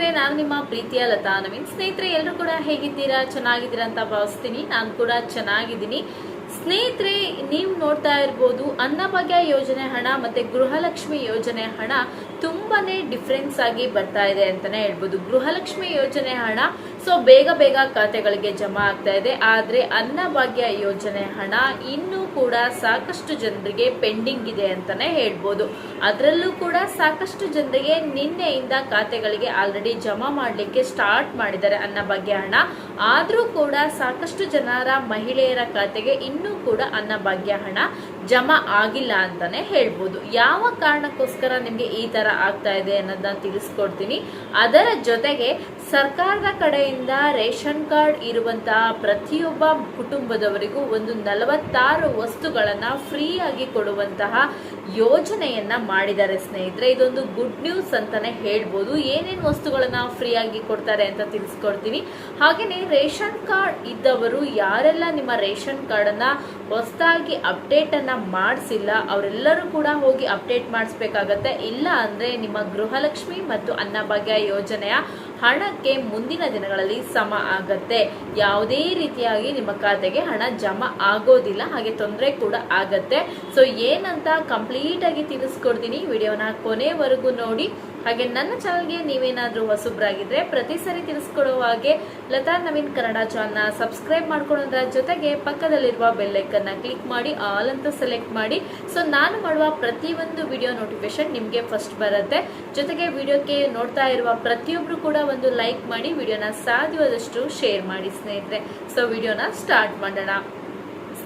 ಸ್ನೇಹಿತರೆ, ನಾನು ನಿಮ್ಮ ಪ್ರೀತಿಯ ಲತಾ ನವೀನ್. ಸ್ನೇಹಿತರೆ, ಎಲ್ಲರೂ ಕೂಡ ಹೇಗಿದ್ದೀರಾ? ಚೆನ್ನಾಗಿದ್ದೀರಾ ಅಂತ ಭಾವಿಸ್ತೀನಿ. ನಾನು ಕೂಡ ಚೆನ್ನಾಗಿದ್ದೀನಿ. ಸ್ನೇಹಿತರೆ, ನೀವು ನೋಡ್ತಾ ಇರ್ಬೋದು, ಅನ್ನಭಾಗ್ಯ ಯೋಜನೆ ಹಣ ಮತ್ತೆ ಗೃಹಲಕ್ಷ್ಮಿ ಯೋಜನೆ ಹಣ ತುಂಬಾನೇ ಡಿಫ್ರೆನ್ಸ್ ಆಗಿ ಬರ್ತಾ ಇದೆ ಅಂತಾನೆ ಹೇಳ್ಬೋದು. ಗೃಹಲಕ್ಷ್ಮಿ ಯೋಜನೆ ಹಣ ಸೊ ಬೇಗ ಬೇಗ ಖಾತೆಗಳಿಗೆ ಜಮಾ ಆಗ್ತಾ ಇದೆ. ಆದ್ರೆ ಅನ್ನಭಾಗ್ಯ ಯೋಜನೆ ಹಣ ಇನ್ನೂ ಕೂಡ ಸಾಕಷ್ಟು ಜನರಿಗೆ ಪೆಂಡಿಂಗ್ ಇದೆ ಅಂತಾನೆ ಹೇಳ್ಬೋದು. ಅದರಲ್ಲೂ ಕೂಡ ಸಾಕಷ್ಟು ಜನರಿಗೆ ನಿನ್ನೆಯಿಂದ ಖಾತೆಗಳಿಗೆ ಆಲ್ರೆಡಿ ಜಮಾ ಮಾಡಲಿಕ್ಕೆ ಸ್ಟಾರ್ಟ್ ಮಾಡಿದ್ದಾರೆ ಅನ್ನಭಾಗ್ಯ ಹಣ. ಆದರೂ ಕೂಡ ಸಾಕಷ್ಟು ಜನರ ಮಹಿಳೆಯರ ಖಾತೆಗೆ ಇನ್ನೂ ಕೂಡ ಅನ್ನಭಾಗ್ಯ ಹಣ. ಜಮಾ ಆಗಿಲ್ಲ ಅಂತಾನೆ ಹೇಳ್ಬೋದು. ಯಾವ ಕಾರಣಕ್ಕೋಸ್ಕರ ನಿಮಗೆ ಈ ತರ ಆಗ್ತಾ ಇದೆ ಅನ್ನೋದನ್ನ ತಿಳಿಸ್ಕೊಡ್ತೀನಿ. ಅದರ ಜೊತೆಗೆ ಸರ್ಕಾರದ ಕಡೆಯಿಂದ ರೇಷನ್ ಕಾರ್ಡ್ ಇರುವಂತಹ ಪ್ರತಿಯೊಬ್ಬ ಕುಟುಂಬದವರಿಗೂ ಒಂದು ನಲವತ್ತಾರು ವಸ್ತುಗಳನ್ನ ಫ್ರೀ ಆಗಿ ಕೊಡುವಂತಹ ಯೋಜನೆಯನ್ನ ಮಾಡಿದ್ದಾರೆ ಸ್ನೇಹಿತರೆ. ಇದೊಂದು ಗುಡ್ ನ್ಯೂಸ್ ಅಂತಾನೆ ಹೇಳ್ಬೋದು. ಏನೇನು ವಸ್ತುಗಳನ್ನ ಆಗಿ ಕೊಡ್ತಾರೆ ಅಂತ ತಿಳಿಸ್ಕೊಡ್ತೀನಿ. ಹಾಗೆಯೇ ರೇಷನ್ ಕಾರ್ಡ್ ಇದ್ದವರು ಯಾರೆಲ್ಲ ನಿಮ್ಮ ರೇಷನ್ ಕಾರ್ಡ್ ಅನ್ನ ಹೊಸದಾಗಿ ಅಪ್ಡೇಟ್ ಅನ್ನ ಮಾಡಿಸಿಲ್ಲ, ಅವರೆಲ್ಲರೂ ಕೂಡ ಹೋಗಿ ಅಪ್ಡೇಟ್ ಮಾಡಿಸ್ಬೇಕಾಗತ್ತೆ. ಇಲ್ಲ ಅಂದರೆ ನಿಮ್ಮ ಗೃಹಲಕ್ಷ್ಮಿ ಮತ್ತು ಅನ್ನಭಾಗ್ಯ ಯೋಜನೆಯ ಹಣಕ್ಕೆ ಮುಂದಿನ ದಿನಗಳಲ್ಲಿ ಸಮ ಆಗತ್ತೆ. ಯಾವುದೇ ರೀತಿಯಾಗಿ ನಿಮ್ಮ ಖಾತೆಗೆ ಹಣ ಜಮಾ ಆಗೋದಿಲ್ಲ, ಹಾಗೆ ತೊಂದರೆ ಕೂಡ ಆಗತ್ತೆ. ಸೊ ಏನಂತ ಕಂಪ್ಲೀಟಾಗಿ ತಿಳಿಸ್ಕೊಡ್ತೀನಿ. ವಿಡಿಯೋನ ಕೊನೆವರೆಗೂ ನೋಡಿ. ಹಾಗೆ ನನ್ನ ಚಾನಲ್ಗೆ ನೀವೇನಾದರೂ ಹೊಸಬ್ರಾಗಿದ್ರೆ ಪ್ರತಿ ಸರಿ ತಿಳಿಸ್ಕೊಡೋ ಹಾಗೆ ಲತಾ ನವೀನ್ ಕನ್ನಡ ಚಾನಲ್ನ ಸಬ್ಸ್ಕ್ರೈಬ್ ಮಾಡ್ಕೊಳೋದ್ರ ಜೊತೆಗೆ ಪಕ್ಕದಲ್ಲಿರುವ ಬೆಲ್ಲೈಕನ್ನ ಕ್ಲಿಕ್ ಮಾಡಿ ಆಲ್ ಅಂತ ಸೆಲೆಕ್ಟ್ ಮಾಡಿ. ಸೊ ನಾನು ಮಾಡುವ ಪ್ರತಿಯೊಂದು ವಿಡಿಯೋ ನೋಟಿಫಿಕೇಶನ್ ನಿಮಗೆ ಫಸ್ಟ್ ಬರುತ್ತೆ. ಜೊತೆಗೆ ವಿಡಿಯೋಕ್ಕೆ ನೋಡ್ತಾ ಇರುವ ಪ್ರತಿಯೊಬ್ಬರು ಕೂಡ ಒಂದು ಲೈಕ್ ಮಾಡಿ ವಿಡಿಯೋನ ಸಾಧ್ಯವಾದಷ್ಟು ಶೇರ್ ಮಾಡಿ ಸ್ನೇಹಿತರೆ. ಸೊ ವಿಡಿಯೋನ ಸ್ಟಾರ್ಟ್ ಮಾಡೋಣ.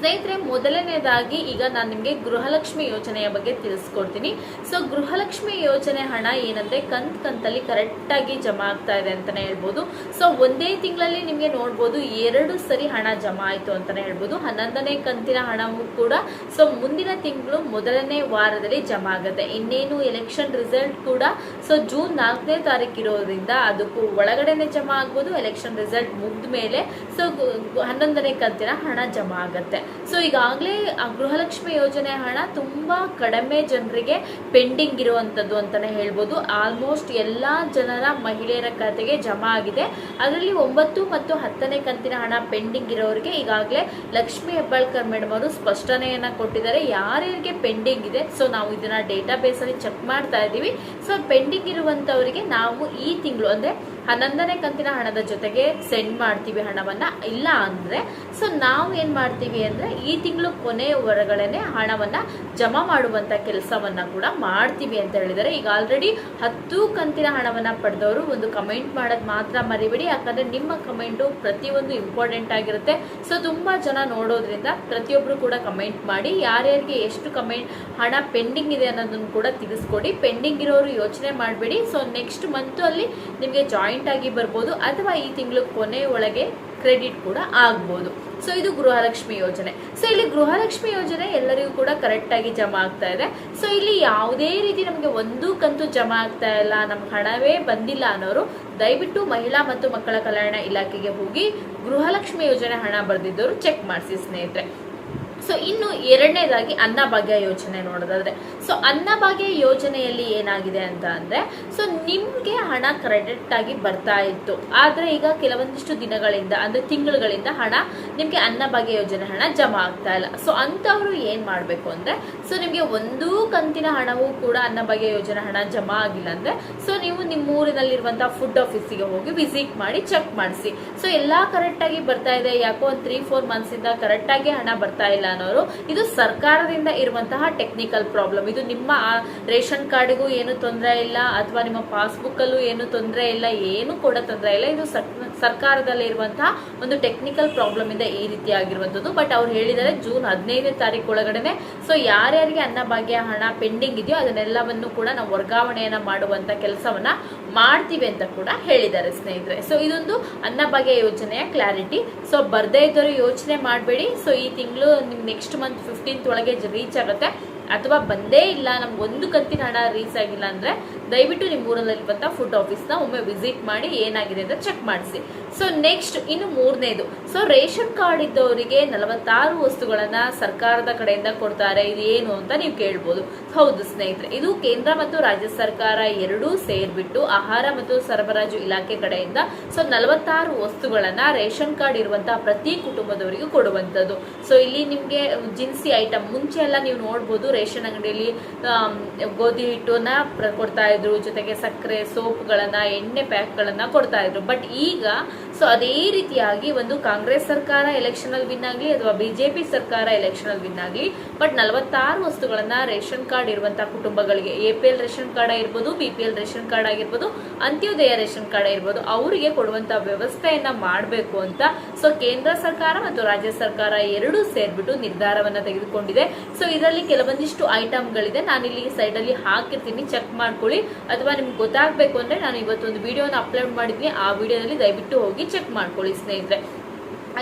ಸ್ನೇಹಿತರೆ, ಮೊದಲನೇದಾಗಿ ಈಗ ನಾನು ನಿಮಗೆ ಗೃಹಲಕ್ಷ್ಮಿ ಯೋಜನೆಯ ಬಗ್ಗೆ ತಿಳಿಸ್ಕೊಡ್ತೀನಿ. ಸೊ ಗೃಹಲಕ್ಷ್ಮಿ ಯೋಜನೆ ಹಣ ಏನಂದ್ರೆ ಕಂತ್ ಕಂತಲ್ಲಿ ಕರೆಕ್ಟಾಗಿ ಜಮಾ ಆಗ್ತಾ ಇದೆ ಅಂತಾನೆ ಹೇಳ್ಬೋದು. ಸೊ ಒಂದೇ ತಿಂಗಳಲ್ಲಿ ನಿಮಗೆ ನೋಡ್ಬೋದು ಎರಡು ಸರಿ ಹಣ ಜಮಾ ಆಯಿತು ಅಂತಾನೆ ಹೇಳ್ಬೋದು. ಹನ್ನೊಂದನೇ ಕಂತಿನ ಹಣವೂ ಕೂಡ ಸೊ ಮುಂದಿನ ತಿಂಗಳು ಮೊದಲನೇ ವಾರದಲ್ಲಿ ಜಮಾ ಆಗುತ್ತೆ. ಇನ್ನೇನು ಎಲೆಕ್ಷನ್ ರಿಸಲ್ಟ್ ಕೂಡ ಸೊ ಜೂನ್ ನಾಲ್ಕನೇ ತಾರೀಕು ಇರೋದ್ರಿಂದ ಅದಕ್ಕೂ ಒಳಗಡೆನೆ ಜಮಾ ಆಗ್ಬೋದು. ಎಲೆಕ್ಷನ್ ರಿಸಲ್ಟ್ ಮುಗ್ದ ಮೇಲೆ ಸೊ ಹನ್ನೊಂದನೇ ಕಂತಿನ ಹಣ ಜಮಾ ಆಗುತ್ತೆ. ಸೊ ಈಗಾಗಲೇ ಗೃಹಲಕ್ಷ್ಮಿ ಯೋಜನೆ ಹಣ ತುಂಬಾ ಕಡಿಮೆ ಜನರಿಗೆ ಪೆಂಡಿಂಗ್ ಇರುವಂಥದ್ದು ಅಂತಾನೆ ಹೇಳ್ಬೋದು. ಆಲ್ಮೋಸ್ಟ್ ಎಲ್ಲ ಜನರ ಮಹಿಳೆಯರ ಖಾತೆಗೆ ಜಮಾ ಆಗಿದೆ. ಅದರಲ್ಲಿ ಒಂಬತ್ತು ಮತ್ತು ಹತ್ತನೇ ಕಂತಿನ ಹಣ ಪೆಂಡಿಂಗ್ ಇರೋರಿಗೆ ಈಗಾಗಲೇ ಲಕ್ಷ್ಮಿ ಹೆಬ್ಬಾಳ್ಕರ್ ಮೇಡಮ್ ಅವರು ಸ್ಪಷ್ಟನೆಯನ್ನು ಕೊಟ್ಟಿದ್ದಾರೆ. ಯಾರ್ಯಾರಿಗೆ ಪೆಂಡಿಂಗ್ ಇದೆ? ಸೊ ನಾವು ಇದನ್ನ ಡೇಟಾ ಬೇಸಲ್ಲಿ ಚೆಕ್ ಮಾಡ್ತಾ ಇದ್ದೀವಿ. ಸೊ ಪೆಂಡಿಂಗ್ ಇರುವಂಥವರಿಗೆ ನಾವು ಈ ತಿಂಗಳು ಅಂದ್ರೆ ಹನ್ನೊಂದನೇ ಕಂತಿನ ಹಣದ ಜೊತೆಗೆ ಸೆಂಡ್ ಮಾಡ್ತೀವಿ ಹಣವನ್ನ. ಇಲ್ಲ ಅಂದ್ರೆ ಸೊ ನಾವು ಏನು ಮಾಡ್ತೀವಿ ಅಂದ್ರೆ ಈ ತಿಂಗಳು ಕೊನೆಯವರೆಗಳೇನೆ ಹಣವನ್ನ ಜಮಾ ಮಾಡುವಂತ ಕೆಲಸವನ್ನ ಕೂಡ ಮಾಡ್ತೀವಿ ಅಂತ ಹೇಳಿದ್ದಾರೆ. ಈಗ ಆಲ್ರೆಡಿ ಹತ್ತು ಕಂತಿನ ಹಣವನ್ನ ಪಡೆದವರು ಒಂದು ಕಮೆಂಟ್ ಮಾಡೋದು ಮಾತ್ರ ಮರಿಬೇಡಿ. ಯಾಕಂದರೆ ನಿಮ್ಮ ಕಮೆಂಟು ಪ್ರತಿಯೊಂದು ಇಂಪಾರ್ಟೆಂಟ್ ಆಗಿರುತ್ತೆ. ಸೊ ತುಂಬಾ ಜನ ನೋಡೋದ್ರಿಂದ ಪ್ರತಿಯೊಬ್ಬರು ಕೂಡ ಕಮೆಂಟ್ ಮಾಡಿ, ಯಾರ್ಯಾರಿಗೆ ಎಷ್ಟು ಕಮೆಂಟ್ ಹಣ ಪೆಂಡಿಂಗ್ ಇದೆ ಅನ್ನೋದನ್ನು ಕೂಡ ತಿಳಿಸ್ಕೊಡಿ. ಪೆಂಡಿಂಗ್ ಇರೋರು ಯೋಚನೆ ಮಾಡಬೇಡಿ. ಸೊ ನೆಕ್ಸ್ಟ್ ಮಂತ್ ಅಲ್ಲಿ ನಿಮಗೆ ಜಾಯಿಂಟ್ ಆಗಿ ಬರ್ಬೋದು. ಅಥವಾ ಈ ತಿಂಗಳು ಕೊನೆ ಒಳಗೆ ಕ್ರೆಡಿಟ್ ಕೂಡ ಆಗ್ಬೋದು. ಸೊ ಇದು ಗೃಹಲಕ್ಷ್ಮಿ ಯೋಜನೆ. ಸೊ ಇಲ್ಲಿ ಗೃಹಲಕ್ಷ್ಮಿ ಯೋಜನೆ ಎಲ್ಲರಿಗೂ ಕೂಡ ಕರೆಕ್ಟ್ ಆಗಿ ಜಮಾ ಆಗ್ತಾ ಇದೆ. ಸೊ ಇಲ್ಲಿ ಯಾವುದೇ ರೀತಿ ನಮಗೆ ಒಂದು ಕಂತು ಜಮಾ ಆಗ್ತಾ ಇಲ್ಲ ನಮ್ಮ ಹಣವೇ ಬಂದಿಲ್ಲ ಅನ್ನೋರು, ದಯವಿಟ್ಟು ಮಹಿಳಾ ಮತ್ತು ಮಕ್ಕಳ ಕಲ್ಯಾಣ ಇಲಾಖೆಗೆ ಹೋಗಿ ಗೃಹಲಕ್ಷ್ಮಿ ಯೋಜನೆ ಹಣ ಬರೆದಿದ್ದವರು ಚೆಕ್ ಮಾಡಿಸಿ ಸ್ನೇಹಿತರೆ. ಸೊ ಇನ್ನು ಎರಡನೇದಾಗಿ ಅನ್ನಭಾಗ್ಯ ಯೋಜನೆ ನೋಡೋದಾದ್ರೆ. ಸೊ ಅನ್ನಭಾಗ್ಯ ಯೋಜನೆಯಲ್ಲಿ ಏನಾಗಿದೆ ಅಂತ ಅಂದ್ರೆ ಸೊ ನಿಮ್ಗೆ ಹಣ ಕ್ರೆಡಿಟ್ ಆಗಿ ಬರ್ತಾ ಇತ್ತು. ಆದ್ರೆ ಈಗ ಕೆಲವೊಂದಿಷ್ಟು ದಿನಗಳಿಂದ, ಅಂದ್ರೆ ತಿಂಗಳುಗಳಿಂದ ಹಣ, ನಿಮ್ಗೆ ಅನ್ನಭಾಗ್ಯ ಯೋಜನೆ ಹಣ ಜಮಾ ಆಗ್ತಾ ಇಲ್ಲ. ಸೊ ಅಂತವ್ರು ಏನ್ ಮಾಡ್ಬೇಕು ಅಂದ್ರೆ ಸೊ ನಿಮ್ಗೆ ಒಂದು ಕಂತಿನ ಹಣವೂ ಕೂಡ ಅನ್ನಭಾಗ್ಯ ಯೋಜನೆ ಹಣ ಜಮಾ ಆಗಿಲ್ಲ ಅಂದ್ರೆ ಸೊ ನೀವು ನಿಮ್ಮ ಊರಿನಲ್ಲಿರುವಂತಹ ಫುಡ್ ಆಫೀಸಿಗೆ ಹೋಗಿ ವಿಸಿಟ್ ಮಾಡಿ ಚೆಕ್ ಮಾಡಿಸಿ. ಸೊ ಎಲ್ಲಾ ಕರೆಕ್ಟ್ ಆಗಿ ಬರ್ತಾ ಇದೆ. ಯಾಕೋ ಒಂದು ತ್ರೀ ಫೋರ್ ಮಂತ್ಸ್ ಇಂದ ಕರೆಕ್ಟ್ ಆಗಿ ಹಣ ಬರ್ತಾ ಇಲ್ಲ ಅನ್ನೋರು ಇದು ಸರ್ಕಾರದಿಂದ ಇರುವಂತಹ ಟೆಕ್ನಿಕಲ್ ಪ್ರಾಬ್ಲಮ್ ಇದು ನಿಮ್ಮ ರೇಷನ್ ಕಾರ್ಡ್ಗೂ ಏನು ತೊಂದರೆ ಇಲ್ಲ, ಅಥವಾ ನಿಮ್ಮ ಪಾಸ್ಬುಕ್ ಅಲ್ಲೂ ಏನು ತೊಂದರೆ ಇಲ್ಲ, ಏನು ಕೂಡ ತೊಂದರೆ ಇಲ್ಲ. ಇದು ಸರ್ಕಾರದಲ್ಲಿ ಇರುವಂತಹ ಒಂದು ಟೆಕ್ನಿಕಲ್ ಪ್ರಾಬ್ಲಮ್ ಇಂದ ಈ ರೀತಿ ಆಗಿರುವಂತದ್ದು ಬಟ್ ಅವ್ರು ಹೇಳಿದ್ದಾರೆ ಜೂನ್ ಹದಿನೈದನೇ ತಾರೀಕು ಒಳಗಡೆನೆ. ಸೊ ಯಾರ್ಯಾರಿಗೆ ಅನ್ನಭಾಗ್ಯ ಹಣ ಪೆಂಡಿಂಗ್ ಇದೆಯೋ ಅದನ್ನೆಲ್ಲವನ್ನು ಕೂಡ ನಾವು ವರ್ಗಾವಣೆಯನ್ನ ಮಾಡುವಂತ ಕೆಲಸವನ್ನ ಮಾಡ್ತೀವಿ ಅಂತ ಕೂಡ ಹೇಳಿದ್ದಾರೆ ಸ್ನೇಹಿತರೆ. ಸೊ ಇದೊಂದು ಅನ್ನಭಾಗ್ಯ ಯೋಜನೆಯ ಕ್ಲಾರಿಟಿ ಸೊ ಬರ್ದೇ ಇದ್ದವರು ಯೋಚನೆ ಮಾಡಬೇಡಿ. ಸೊ ಈ ತಿಂಗಳು ನಿಮ್ಗೆ ನೆಕ್ಸ್ಟ್ ಮಂತ್ ಫಿಫ್ಟೀನ್ತ್ ಒಳಗೆ ರೀಚ್ ಆಗುತ್ತೆ. ಅಥವಾ ಬಂದೇ ಇಲ್ಲ, ನಮ್ಗೆ ಒಂದು ಕಂತಿನ ಹಣ ರೀಚ್ ಆಗಿಲ್ಲ ಅಂದ್ರೆ ದಯವಿಟ್ಟು ನಿಮ್ಮ ಊರಲ್ಲಿರುವಂಥ ಫುಡ್ ಆಫೀಸ್ನ ಒಮ್ಮೆ ವಿಸಿಟ್ ಮಾಡಿ ಏನಾಗಿದೆ ಅಂತ ಚೆಕ್ ಮಾಡಿಸಿ. ಸೊ ನೆಕ್ಸ್ಟ್ ಇನ್ನು ಮೂರನೇದು. ಸೊ ರೇಷನ್ ಕಾರ್ಡ್ ಇದ್ದವರಿಗೆ ನಲವತ್ತಾರು ವಸ್ತುಗಳನ್ನ ಸರ್ಕಾರದ ಕಡೆಯಿಂದ ಕೊಡ್ತಾರೆ. ಇದು ಏನು ಅಂತ ನೀವು ಕೇಳ್ಬೋದು. ಹೌದು ಸ್ನೇಹಿತರೆ, ಇದು ಕೇಂದ್ರ ಮತ್ತು ರಾಜ್ಯ ಸರ್ಕಾರ ಎರಡೂ ಸೇರ್ಬಿಟ್ಟು ಆಹಾರ ಮತ್ತು ಸರಬರಾಜು ಇಲಾಖೆ ಕಡೆಯಿಂದ ಸೊ, ನಲವತ್ತಾರು ವಸ್ತುಗಳನ್ನ ರೇಷನ್ ಕಾರ್ಡ್ ಇರುವಂತಹ ಪ್ರತಿ ಕುಟುಂಬದವರಿಗೂ ಕೊಡುವಂಥದ್ದು. ಸೊ ಇಲ್ಲಿ ನಿಮಗೆ ಜಿನ್ಸಿ ಐಟಮ್ ಮುಂಚೆ ಎಲ್ಲ ನೀವು ನೋಡ್ಬೋದು. ರೇಷನ್ ಅಂಗಡಿಯಲ್ಲಿ ಗೋಧಿ ಹಿಟ್ಟನ್ನ ಕೊಡ್ತಾ ಜೊತೆಗೆ ಸಕ್ಕರೆ ಸೋಪ್ಗಳನ್ನ, ಎಣ್ಣೆ ಪ್ಯಾಕ್ಗಳನ್ನ ಕೊಡ್ತಾ ಇದ್ರು. ಬಟ್ ಈಗ ಸೊ ಅದೇ ರೀತಿಯಾಗಿ ಒಂದು ಕಾಂಗ್ರೆಸ್ ಸರ್ಕಾರ ಎಲೆಕ್ಷನ್ ಅಲ್ಲಿ ವಿನ್ ಆಗಲಿ ಅಥವಾ ಬಿಜೆಪಿ ಸರ್ಕಾರ ಎಲೆಕ್ಷನ್ ಅಲ್ಲಿ ವಿನ್ ಆಗಲಿ ಬಟ್ ನಲವತ್ತಾರು ವಸ್ತುಗಳನ್ನ ರೇಷನ್ ಕಾರ್ಡ್ ಇರುವಂತಹ ಕುಟುಂಬಗಳಿಗೆ, A P L ration card ಆಗಿರ್ಬೋದು, B P L ration card ಆಗಿರ್ಬೋದು, ಅಂತ್ಯೋದಯ ರೇಷನ್ ಕಾರ್ಡ್ ಆಗಿರ್ಬೋದು, ಅವರಿಗೆ ಕೊಡುವಂತ ವ್ಯವಸ್ಥೆಯನ್ನ ಮಾಡಬೇಕು ಅಂತ ಸೊ ಕೇಂದ್ರ ಸರ್ಕಾರ ಮತ್ತು ರಾಜ್ಯ ಸರ್ಕಾರ ಎರಡೂ ಸೇರ್ಬಿಟ್ಟು ನಿರ್ಧಾರವನ್ನ ತೆಗೆದುಕೊಂಡಿದೆ. ಸೊ ಇದರಲ್ಲಿ ಕೆಲವೊಂದಿಷ್ಟು ಐಟಮ್ಗಳಿದೆ ನಾನು ಇಲ್ಲಿ ಸೈಡ್ ಅಲ್ಲಿ ಹಾಕಿರ್ತೀನಿ. ಚೆಕ್ ಮಾಡ್ಕೊಳ್ಳಿ. ಅಥವಾ ನಿಮ್ಗೆ ಗೊತ್ತಾಗಬೇಕು ಅಂದ್ರೆ ನಾನು ಇವತ್ತೊಂದು ವಿಡಿಯೋನ ಅಪ್ಲೋಡ್ ಮಾಡಿದ್ವಿ. ಆ ವಿಡಿಯೋದಲ್ಲಿ ದಯವಿಟ್ಟು ಹೋಗಿ ಚೆಕ್ ಮಾಡ್ಕೊಳ್ಳಿ ಸ್ನೇಹಿತರೆ.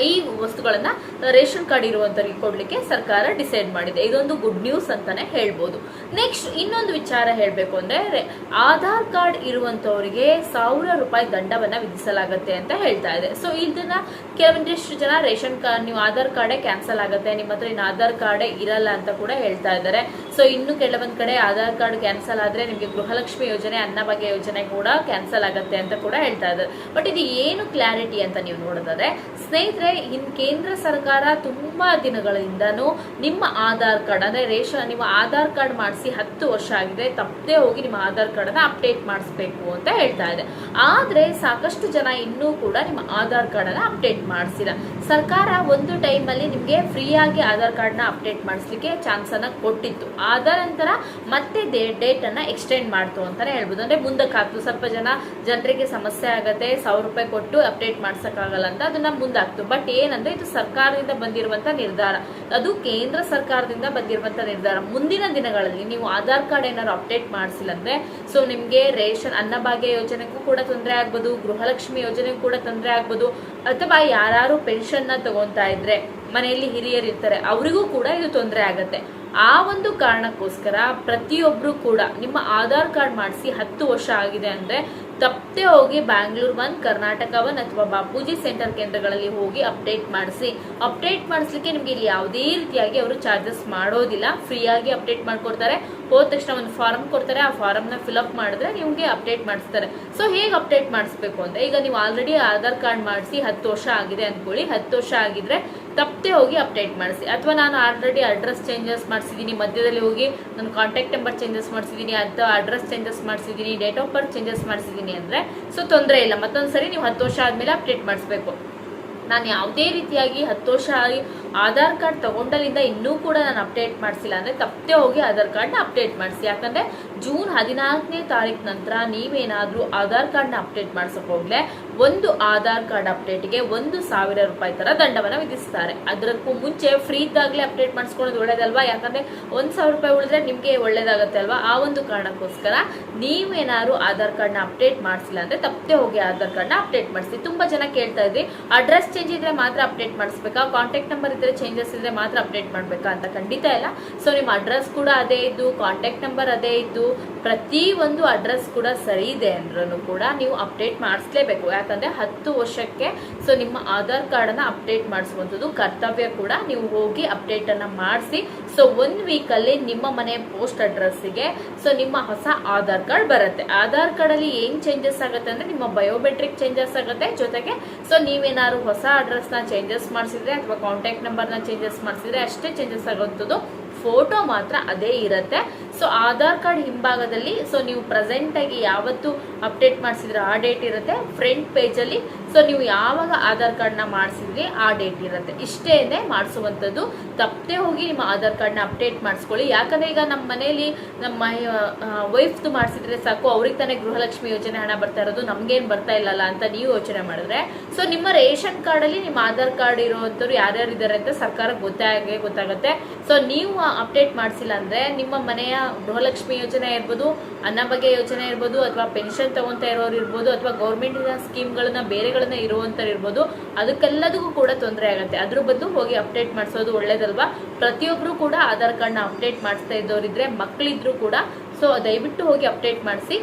ಈ ವಸ್ತುಗಳನ್ನ ರೇಷನ್ ಕಾರ್ಡ್ ಇರುವಂತವರಿಗೆ ಕೊಡ್ಲಿಕ್ಕೆ ಸರ್ಕಾರ ಡಿಸೈಡ್ ಮಾಡಿದೆ. ಇದೊಂದು ಗುಡ್ ನ್ಯೂಸ್ ಅಂತಾನೆ ಹೇಳ್ಬೋದು. ನೆಕ್ಸ್ಟ್ ಇನ್ನೊಂದು ವಿಚಾರ ಹೇಳಬೇಕು ಅಂದ್ರೆ ಆಧಾರ್ ಕಾರ್ಡ್ ಇರುವಂತವರಿಗೆ ಸಾವಿರ ರೂಪಾಯಿ ದಂಡವನ್ನ ವಿಧಿಸಲಾಗುತ್ತೆ ಅಂತ ಹೇಳ್ತಾ ಇದೆ. ಸೊ ಇದನ್ನ ಕೆಲವೊಂದಿಷ್ಟು ಜನ ರೇಷನ್ ಕಾರ್ಡ್ ನೀವು ಆಧಾರ್ ಕಾರ್ಡೇ ಕ್ಯಾನ್ಸಲ್ ಆಗುತ್ತೆ, ನಿಮ್ಮ ಹತ್ರ ಇನ್ನು ಆಧಾರ್ ಕಾರ್ಡೇ ಇರಲ್ಲ ಅಂತ ಕೂಡ ಹೇಳ್ತಾ ಇದ್ದಾರೆ. ಸೊ ಇನ್ನು ಕೆಲವೊಂದ್ ಕಡೆ ಆಧಾರ್ ಕಾರ್ಡ್ ಕ್ಯಾನ್ಸಲ್ ಆದ್ರೆ ನಿಮಗೆ ಗೃಹಲಕ್ಷ್ಮಿ ಯೋಜನೆ, ಅನ್ನಭಾಗ್ಯ ಯೋಜನೆ ಕೂಡ ಕ್ಯಾನ್ಸಲ್ ಆಗುತ್ತೆ ಅಂತ ಕೂಡ ಹೇಳ್ತಾ ಇದ್ದಾರೆ. ಬಟ್ ಇದು ಏನು ಕ್ಲಾರಿಟಿ ಅಂತ ನೀವು ನೋಡೋದಾದ್ರೆ, ಸ್ನೇಹಿತರೆ ಇನ್ ಕೇಂದ್ರ ಸರ್ಕಾರ ತುಂಬಾ ದಿನಗಳಿಂದನೂ ನಿಮ್ಮ ಆಧಾರ್ ಕಾರ್ಡ್, ಅಂದ್ರೆ ರೇಷನ್ ನಿಮ್ಮ ಆಧಾರ್ ಕಾರ್ಡ್ ಮಾಡಿಸಿ ಹತ್ತು ವರ್ಷ ಆಗಿದೆ, ತಪ್ಪದೇ ಹೋಗಿ ನಿಮ್ಮ ಆಧಾರ್ ಕಾರ್ಡ್ ಅನ್ನ ಅಪ್ಡೇಟ್ ಮಾಡಿಸ್ಬೇಕು ಅಂತ ಹೇಳ್ತಾ ಇದೆ. ಆದ್ರೆ ಸಾಕಷ್ಟು ಜನ ಇನ್ನೂ ಕೂಡ ನಿಮ್ಮ ಆಧಾರ್ ಕಾರ್ಡ್ ಅನ್ನ ಅಪ್ಡೇಟ್ ಮಾಡಿಸಿಲ್ಲ. ಸರ್ಕಾರ ಒಂದು ಟೈಮ್ ಅಲ್ಲಿ ನಿಮಗೆ ಫ್ರೀಯಾಗಿ ಆಧಾರ್ ಕಾರ್ಡ್ನ ಅಪ್ಡೇಟ್ ಮಾಡಿಸ್ಲಿಕ್ಕೆ ಚಾನ್ಸ್ ಅನ್ನ ಕೊಟ್ಟಿತ್ತು. ಆದ ನಂತರ ಮತ್ತೆ ಡೇಟ್ ಅನ್ನ ಎಕ್ಸ್ಟೆಂಡ್ ಮಾಡ್ತು ಅಂತಾನೆ ಹೇಳ್ಬೋದು. ಅಂದ್ರೆ ಮುಂದಕ್ಕೆ ಹಾಕ್ತು ಸ್ವಲ್ಪ ಜನ, ಜನರಿಗೆ ಸಮಸ್ಯೆ ಆಗತ್ತೆ, ಸಾವಿರ ರೂಪಾಯಿ ಕೊಟ್ಟು ಅಪ್ಡೇಟ್ ಮಾಡ್ಸಕ್ಕಾಗಲ್ಲ ಅಂತ ಅದನ್ನ ಮುಂದಾಕ್ತು ಬಟ್ ಏನಂದ್ರೆ ಇದು ಸರ್ಕಾರದಿಂದ ಬಂದಿರುವಂತ ನಿರ್ಧಾರ. ಅದು ಕೇಂದ್ರ ಸರ್ಕಾರದಿಂದ ಬಂದಿರುವಂತ ನಿರ್ಧಾರ. ಮುಂದಿನ ದಿನಗಳಲ್ಲಿ ನೀವು ಆಧಾರ್ ಕಾರ್ಡ್ ಏನಾದ್ರು ಅಪ್ಡೇಟ್ ಮಾಡಿಸಿಲ್ಲ ಅಂದ್ರೆ ಸೊ ನಿಮ್ಗೆ ರೇಷನ್ ಅನ್ನಭಾಗ್ಯ ಯೋಜನೆಗೂ ಕೂಡ ತೊಂದರೆ ಆಗ್ಬೋದು, ಗೃಹಲಕ್ಷ್ಮಿ ಯೋಜನೆಗೂ ಕೂಡ ತೊಂದರೆ ಆಗ್ಬೋದು, ಅಥವಾ ಯಾರು ಪೆನ್ಷನ್ನ ತಗೊಂತಾ ಇದ್ರೆ, ಮನೆಯಲ್ಲಿ ಹಿರಿಯರು ಇರ್ತಾರೆ, ಅವರಿಗೂ ಕೂಡ ಇದು ತೊಂದರೆ ಆಗತ್ತೆ. ಆ ಒಂದು ಕಾರಣಕ್ಕೋಸ್ಕರ ಪ್ರತಿಯೊಬ್ರು ಕೂಡ ನಿಮ್ಮ ಆಧಾರ್ ಕಾರ್ಡ್ ಮಾಡಿಸಿ ಹತ್ತು ವರ್ಷ ಆಗಿದೆ ಅಂದ್ರೆ ತಪ್ಪದೆ ಹೋಗಿ ಬ್ಯಾಂಗ್ಳೂರ್ ಒನ್ ಕರ್ನಾಟಕ ಒನ್ ಅಥವಾ ಬಾಪೂಜಿ ಸೆಂಟರ್ ಕೇಂದ್ರಗಳಲ್ಲಿ ಹೋಗಿ ಅಪ್ಡೇಟ್ ಮಾಡಿಸಿ. ಅಪ್ಡೇಟ್ ಮಾಡಿಸ್ಲಿಕ್ಕೆ ನಿಮಗೆ ಇಲ್ಲಿ ಯಾವುದೇ ರೀತಿಯಾಗಿ ಅವರು ಚಾರ್ಜಸ್ ಮಾಡೋದಿಲ್ಲ. ಫ್ರೀಯಾಗಿ ಅಪ್ಡೇಟ್ ಮಾಡ್ಕೊಡ್ತಾರೆ. ಹೋದ ತಕ್ಷಣ ಒಂದು ಫಾರ್ಮ್ ಕೊಡ್ತಾರೆ. ಆ ಫಾರ್ಮ್ನ ಫಿಲಪ್ ಮಾಡಿದ್ರೆ ನಿಮಗೆ ಅಪ್ಡೇಟ್ ಮಾಡಿಸ್ತಾರೆ. ಸೊ ಹೇಗೆ ಅಪ್ಡೇಟ್ ಮಾಡಿಸ್ಬೇಕು ಅಂತ? ಈಗ ನೀವು ಆಲ್ರೆಡಿ ಆಧಾರ್ ಕಾರ್ಡ್ ಮಾಡಿಸಿ ಹತ್ತು ವರ್ಷ ಆಗಿದೆ ಅಂದ್ಕೊಳ್ಳಿ. ಹತ್ತು ವರ್ಷ ಆಗಿದ್ರೆ ತಪ್ಪದೆ ಹೋಗಿ ಅಪ್ಡೇಟ್ ಮಾಡಿಸಿ. ಅಥವಾ ನಾನು ಆಲ್ರೆಡಿ ಅಡ್ರೆಸ್ ಚೇಂಜಸ್ ಮಾಡಿಸಿದ್ದೀನಿ. ಮಧ್ಯದಲ್ಲಿ ಹೋಗಿ ನನ್ನ ಕಾಂಟ್ಯಾಕ್ಟ್ ನಂಬರ್ ಚೇಂಜಸ್ ಮಾಡಿಸಿದ್ದೀನಿ. ಅಥವಾ ಅಡ್ರೆಸ್ ಚೇಂಜಸ್ ಮಾಡಿಸಿದ್ದೀನಿ. ಡೇಟ್ ಆಫ್ ಬರ್ತ್ ಚೇಂಜಸ್ ಮಾಡಿಸಿದ್ದೀನಿ. ಅಂದರೆ ಸೊ ತೊಂದರೆ ಇಲ್ಲ. ಮತ್ತೊಂದು ಸರಿ ನೀವು ಹತ್ತು ವರ್ಷ ಆದಮೇಲೆ ಅಪ್ಡೇಟ್ ಮಾಡಿಸ್ಬೇಕು. ನಾನು ಯಾವುದೇ ರೀತಿಯಾಗಿ ಹತ್ತು ವರ್ಷ ಆಗಿ ಆಧಾರ್ ಕಾರ್ಡ್ ತಗೊಂಡಲ್ಲಿಂದ ಇನ್ನೂ ಕೂಡ ನಾನು ಅಪ್ಡೇಟ್ ಮಾಡಿಸಿಲ್ಲ ಅಂದರೆ ತಪ್ಪದೆ ಹೋಗಿ ಆಧಾರ್ ಕಾರ್ಡ್ನ ಅಪ್ಡೇಟ್ ಮಾಡಿಸಿ. ಯಾಕಂದರೆ ಜೂನ್ ಹದಿನಾಲ್ಕನೇ ತಾರೀಕು ನಂತರ ನೀವೇನಾದರೂ ಆಧಾರ್ ಕಾರ್ಡ್ನ ಅಪ್ಡೇಟ್ ಮಾಡ್ಸೋಕೆ ಹೋಗ್ಲೆ ಒಂದು ಆಧಾರ್ ಕಾರ್ಡ್ ಅಪ್ಡೇಟ್ಗೆ ಒಂದು ಸಾವಿರ ರೂಪಾಯಿ ಥರ ದಂಡವನ್ನು ವಿಧಿಸ್ತಾರೆ. ಅದಕ್ಕೂ ಮುಂಚೆ ಫ್ರೀ ಇದ್ದಾಗಲೇ ಅಪ್ಡೇಟ್ ಮಾಡಿಸ್ಕೊಳ್ಳೋದು ಒಳ್ಳೇದಲ್ವಾ? ಯಾಕಂದರೆ ಒಂದು ಸಾವಿರ ರೂಪಾಯಿ ಉಳಿದ್ರೆ ನಿಮಗೆ ಒಳ್ಳೇದಾಗತ್ತೆ ಅಲ್ವಾ? ಆ ಒಂದು ಕಾರಣಕ್ಕೋಸ್ಕರ ನೀವೇನಾದ್ರು ಆಧಾರ್ ಕಾರ್ಡ್ನ ಅಪ್ಡೇಟ್ ಮಾಡಿಸಿಲ್ಲ ಅಂದರೆ ತಪ್ಪದೆ ಹೋಗಿ ಆಧಾರ್ ಕಾರ್ಡ್ನ ಅಪ್ಡೇಟ್ ಮಾಡಿಸಿ. ತುಂಬ ಜನ ಕೇಳ್ತಾ ಇದ್ರಿ. ಅಡ್ರೆಸ್ ಚೇಂಜ್ ಇದ್ರೆ ಮಾತ್ರ ಅಪ್ಡೇಟ್ ಮಾಡಿಸ್ಬೇಕಾ? ಕಾಂಟ್ಯಾಕ್ಟ್ ನಂಬರ್ ಇದ್ರೆ ಚೇಂಜಸ್ ಇದ್ರೆ ಮಾತ್ರ ಅಪ್ಡೇಟ್ ಮಾಡಬೇಕಾ ಅಂತ ಖಂಡಿತ ಇಲ್ಲ. ಸೊ ನಿಮ್ಮ ಅಡ್ರೆಸ್ ಕೂಡ ಅದೇ ಇದ್ದು ಕಾಂಟ್ಯಾಕ್ಟ್ ನಂಬರ್ ಅದೇ ಇದ್ದು ಪ್ರತಿ ಒಂದು ಅಡ್ರೆಸ್ ಕೂಡ ಸರಿ ಇದೆ ಅಂದ್ರೂ ಕೂಡ ನೀವು ಅಪ್ಡೇಟ್ ಮಾಡಿಸ್ಲೇಬೇಕು. ಯಾಕಂದ್ರೆ ಹತ್ತು ವರ್ಷಕ್ಕೆ ಸೊ ನಿಮ್ಮ ಆಧಾರ್ ಕಾರ್ಡನ್ನು ಅಪ್ಡೇಟ್ ಮಾಡಿಸುವಂಥದ್ದು ಕರ್ತವ್ಯ ಕೂಡ ನೀವು ಹೋಗಿ ಅಪ್ಡೇಟ್ ಅನ್ನ ಮಾಡಿಸಿ ಸೊ ಒನ್ ವೀಕಲ್ಲಿ ನಿಮ್ಮ ಮನೆ ಪೋಸ್ಟ್ ಅಡ್ರೆಸ್ಸಿಗೆ ಸೊ ನಿಮ್ಮ ಹೊಸ ಆಧಾರ್ ಕಾರ್ಡ್ ಬರುತ್ತೆ. ಆಧಾರ್ ಕಾರ್ಡಲ್ಲಿ ಏನು ಚೇಂಜಸ್ ಆಗುತ್ತೆ ಅಂದ್ರೆ ನಿಮ್ಮ ಬಯೋಮೆಟ್ರಿಕ್ ಚೇಂಜಸ್ ಆಗುತ್ತೆ. ಜೊತೆಗೆ ಸೊ ನೀವೇನಾದ್ರು ಹೊಸ ಅಡ್ರೆಸ್ನ ಚೇಂಜಸ್ ಮಾಡಿಸಿದ್ರೆ ಅಥವಾ ಕಾಂಟ್ಯಾಕ್ಟ್ ನಂಬರ್ನ ಚೇಂಜಸ್ ಮಾಡಿಸಿದ್ರೆ ಅಷ್ಟೇ ಚೇಂಜಸ್ ಆಗುವಂಥದ್ದು ಫೋಟೋ ಮಾತ್ರ ಅದೇ ಇರುತ್ತೆ. ಸೊ ಆಧಾರ್ ಕಾರ್ಡ್ ಹಿಂಭಾಗದಲ್ಲಿ ಸೊ ನೀವು ಪ್ರೆಸೆಂಟ್ ಆಗಿ ಯಾವತ್ತು ಅಪ್ಡೇಟ್ ಮಾಡಿಸಿದ್ರೆ ಆ ಡೇಟ್ ಇರುತ್ತೆ. ಫ್ರಂಟ್ ಪೇಜಲ್ಲಿ ಸೊ ನೀವು ಯಾವಾಗ ಆಧಾರ್ ಕಾರ್ಡ್ನ ಮಾಡಿಸಿದ್ರಿ ಆ ಡೇಟ್ ಇರುತ್ತೆ. ಇಷ್ಟೇನೆ ಮಾಡಿಸುವಂಥದ್ದು. ತಪ್ಪದೆ ಹೋಗಿ ನಿಮ್ಮ ಆಧಾರ್ ಕಾರ್ಡ್ನ ಅಪ್ಡೇಟ್ ಮಾಡಿಸ್ಕೊಳ್ಳಿ. ಯಾಕಂದ್ರೆ ಈಗ ನಮ್ಮ ಮನೆಯಲ್ಲಿ ನಮ್ಮ ವೈಫ್ದು ಮಾಡಿಸಿದ್ರೆ ಸಾಕು. ಅವ್ರಿಗೆ ತಾನೇ ಗೃಹಲಕ್ಷ್ಮಿ ಯೋಜನೆ ಹಣ ಬರ್ತಾ ಇರೋದು. ನಮ್ಗೇನು ಬರ್ತಾ ಇಲ್ಲಲ್ಲ ಅಂತ ನೀವು ಯೋಚನೆ ಮಾಡಿದ್ರೆ. ಸೊ ನಿಮ್ಮ ರೇಷನ್ ಕಾರ್ಡಲ್ಲಿ ನಿಮ್ಮ ಆಧಾರ್ ಕಾರ್ಡ್ ಇರೋವಂಥವ್ರು ಯಾರ್ಯಾರು ಇದ್ದಾರೆ ಅಂತ ಸರ್ಕಾರಕ್ಕೆ ಗೊತ್ತಾಗೇ, ಗೊತ್ತಾಗುತ್ತೆ. ಸೊ ನೀವು ಅಪ್ಡೇಟ್ ಮಾಡಿಸಿಲ್ಲ ಅಂದ್ರೆ ನಿಮ್ಮ ಮನೆಯ ಗೃಹಲಕ್ಷ್ಮಿ ಯೋಜನೆ ಇರ್ಬೋದು ಅನ್ನಭಾಗ್ಯ ಯೋಜನೆ ಇರ್ಬೋದು, ಅಥವಾ ಪೆನ್ಷನ್ ತಗೊಂತ ಇರೋರು ಇರ್ಬೋದು, ಅಥವಾ ಗೌರ್ಮೆಂಟಿನ ಸ್ಕೀಮ್ಗಳನ್ನ ಬೇರೆಗಳನ್ನ ಇರುವಂಥವ್ರು ಇರ್ಬೋದು, ಅದಕ್ಕೆಲ್ಲದಕ್ಕೂ ಕೂಡ ತೊಂದರೆ ಆಗುತ್ತೆ. ಅದ್ರ ಬದಲು ಹೋಗಿ ಅಪ್ಡೇಟ್ ಮಾಡಿಸೋದು ಒಳ್ಳೇದಲ್ವಾ? ಪ್ರತಿಯೊಬ್ಬರು ಕೂಡ ಆಧಾರ್ ಕಾರ್ಡ್ನ ಅಪ್ಡೇಟ್ ಮಾಡಿಸ್ತಾ ಇದ್ದವರಿದ್ರೆ ಮಕ್ಕಳಿದ್ರು ಕೂಡ ಸೊ ದಯವಿಟ್ಟು ಹೋಗಿ ಅಪ್ಡೇಟ್ ಮಾಡಿಸಿ.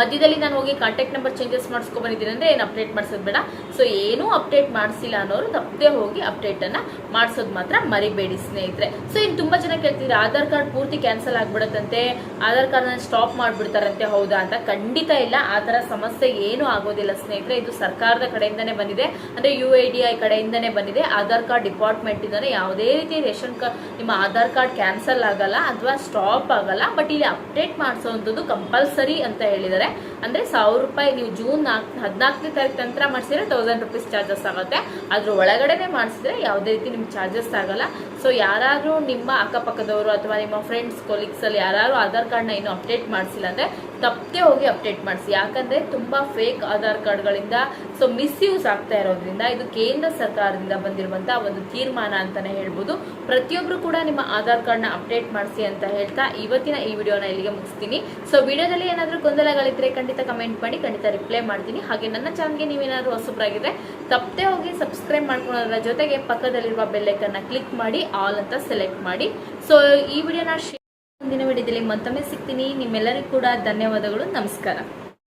ಮಧ್ಯದಲ್ಲಿ ನಾನು ಹೋಗಿ ಕಾಂಟ್ಯಾಕ್ಟ್ ನಂಬರ್ ಚೇಂಜಸ್ ಮಾಡಿಸ್ಕೊ ಬಂದಿದ್ದೀನಿ ಅಂದ್ರೆ ಏನು ಅಪ್ಡೇಟ್ ಮಾಡಿಸೋದು ಬೇಡ. ಸೊ ಏನೂ ಅಪ್ಡೇಟ್ ಮಾಡಿಸಿಲ್ಲ ಅನ್ನೋರು ತಪ್ಪದೇ ಹೋಗಿ ಅಪ್ಡೇಟನ್ನು ಮಾಡಿಸೋದು ಮಾತ್ರ ಮರಿಬೇಡಿ ಸ್ನೇಹಿತರೆ. ಸೊ ಇನ್ನು ತುಂಬ ಜನ ಕೇಳ್ತಿದ್ರೆ, ಆಧಾರ್ ಕಾರ್ಡ್ ಪೂರ್ತಿ ಕ್ಯಾನ್ಸಲ್ ಆಗಿಬಿಡುತ್ತಂತೆ, ಆಧಾರ್ ಕಾರ್ಡ್ನ ಸ್ಟಾಪ್ ಮಾಡಿಬಿಡ್ತಾರಂತೆ, ಹೌದಾ ಅಂತ? ಖಂಡಿತ ಇಲ್ಲ, ಆ ಥರ ಸಮಸ್ಯೆ ಏನೂ ಆಗೋದಿಲ್ಲ ಸ್ನೇಹಿತರೆ. ಇದು ಸರ್ಕಾರದ ಕಡೆಯಿಂದನೇ ಬಂದಿದೆ. ಅಂದರೆ ಯು ಐ ಡಿ ಐ ಕಡೆಯಿಂದನೇ ಬಂದಿದೆ. ಆಧಾರ್ ಕಾರ್ಡ್ ಡಿಪಾರ್ಟ್ಮೆಂಟ್ ಇಂದಾನೆ ಯಾವುದೇ ರೀತಿ ರೇಷನ್ ಕಾರ್ಡ್, ನಿಮ್ಮ ಆಧಾರ್ ಕಾರ್ಡ್ ಕ್ಯಾನ್ಸಲ್ ಆಗಲ್ಲ, ಅಥವಾ ಸ್ಟಾಪ್ ಆಗಲ್ಲ ಬಟ್ ಇಲ್ಲಿ ಅಪ್ಡೇಟ್ ಮಾಡಿಸೋವಂಥದ್ದು ಕಂಪಲ್ಸರಿ ಅಂತ ಹೇಳಿದ್ದಾರೆ. ಅಂದ್ರೆ ಸಾವಿರ ರೂಪಾಯಿ ನೀವು ಜೂನ್ ನಾಲ್ಕು, ಹದಿನಾಲ್ಕನೇ ತಾರೀಕು ನಂತರ ಮಾಡಿಸಿದ್ರೆ ತೌಸಂಡ್ ರುಪೀಸ್ ಚಾರ್ಜಸ್ ಆಗುತ್ತೆ. ಅದ್ರ ಒಳಗಡೆನೆ ಮಾಡಿಸಿದ್ರೆ ಯಾವುದೇ ರೀತಿ ನಿಮ್ಗೆ ಚಾರ್ಜಸ್ ಆಗಲ್ಲ. ಸೊ ಯಾರಾದ್ರೂ ನಿಮ್ಮ ಅಕ್ಕಪಕ್ಕದವರು ಅಥವಾ ನಿಮ್ಮ ಫ್ರೆಂಡ್ಸ್ ಕೊಲೀಗ್ಸ್ ಅಲ್ಲಿ ಯಾರು ಆಧಾರ್ನ ಇನ್ನೂ ಅಪ್ಡೇಟ್ ಮಾಡಿಸಿಲ್ಲ ಅಂದ್ರೆ ತಪ್ಪದೆ ಹೋಗಿ ಅಪ್ಡೇಟ್ ಮಾಡಿಸಿ. ಯಾಕಂದ್ರೆ ತುಂಬಾ ಫೇಕ್ ಆಧಾರ್ ಕಾರ್ಡ್ಗಳಿಂದ ಸೊ ಮಿಸ್ಯೂಸ್ ಆಗ್ತಾ ಇರೋದ್ರಿಂದ ಇದು ಕೇಂದ್ರ ಸರ್ಕಾರದಿಂದ ಬಂದಿರುವಂಥ ಒಂದು ತೀರ್ಮಾನ ಅಂತಾನೆ ಹೇಳ್ಬೋದು. ಪ್ರತಿಯೊಬ್ರು ಕೂಡ ನಿಮ್ಮ ಆಧಾರ್ ಕಾರ್ಡ್ನ ಅಪ್ಡೇಟ್ ಮಾಡಿಸಿ ಅಂತ ಹೇಳ್ತಾ ಇವತ್ತಿನ ಈ ವಿಡಿಯೋನ ಇಲ್ಲಿಗೆ ಮುಗಿಸ್ತೀನಿ. ಸೊ ವಿಡಿಯೋದಲ್ಲಿ ಏನಾದರೂ ಗೊಂದಲಗಳಿದ್ರೆ ಖಂಡಿತ ಕಮೆಂಟ್ ಮಾಡಿ, ಖಂಡಿತ ರಿಪ್ಲೈ ಮಾಡ್ತೀನಿ. ಹಾಗೆ ನನ್ನ ಚಾನಲ್ಗೆ ನೀವೇನಾದರೂ ಹೊಸಬ್ರಾಗಿದ್ರೆ ತಪ್ಪದೆ ಹೋಗಿ ಸಬ್ಸ್ಕ್ರೈಬ್ ಮಾಡ್ಕೊಳ್ಳೋದ್ರ ಜೊತೆಗೆ ಪಕ್ಕದಲ್ಲಿರುವ ಬೆಲ್ಲೈಕನ್ನ ಕ್ಲಿಕ್ ಮಾಡಿ ಆಲ್ ಅಂತ ಸೆಲೆಕ್ಟ್ ಮಾಡಿ. ಸೊ ಈ ವಿಡಿಯೋನ ಮುಂದಿನ ವಿಡಿಯೋದಲ್ಲಿ ಮತ್ತೊಮ್ಮೆ ಸಿಗ್ತೀನಿ. ನಿಮ್ಮೆಲ್ಲರಿಗೂ ಕೂಡ ಧನ್ಯವಾದಗಳು. ನಮಸ್ಕಾರ.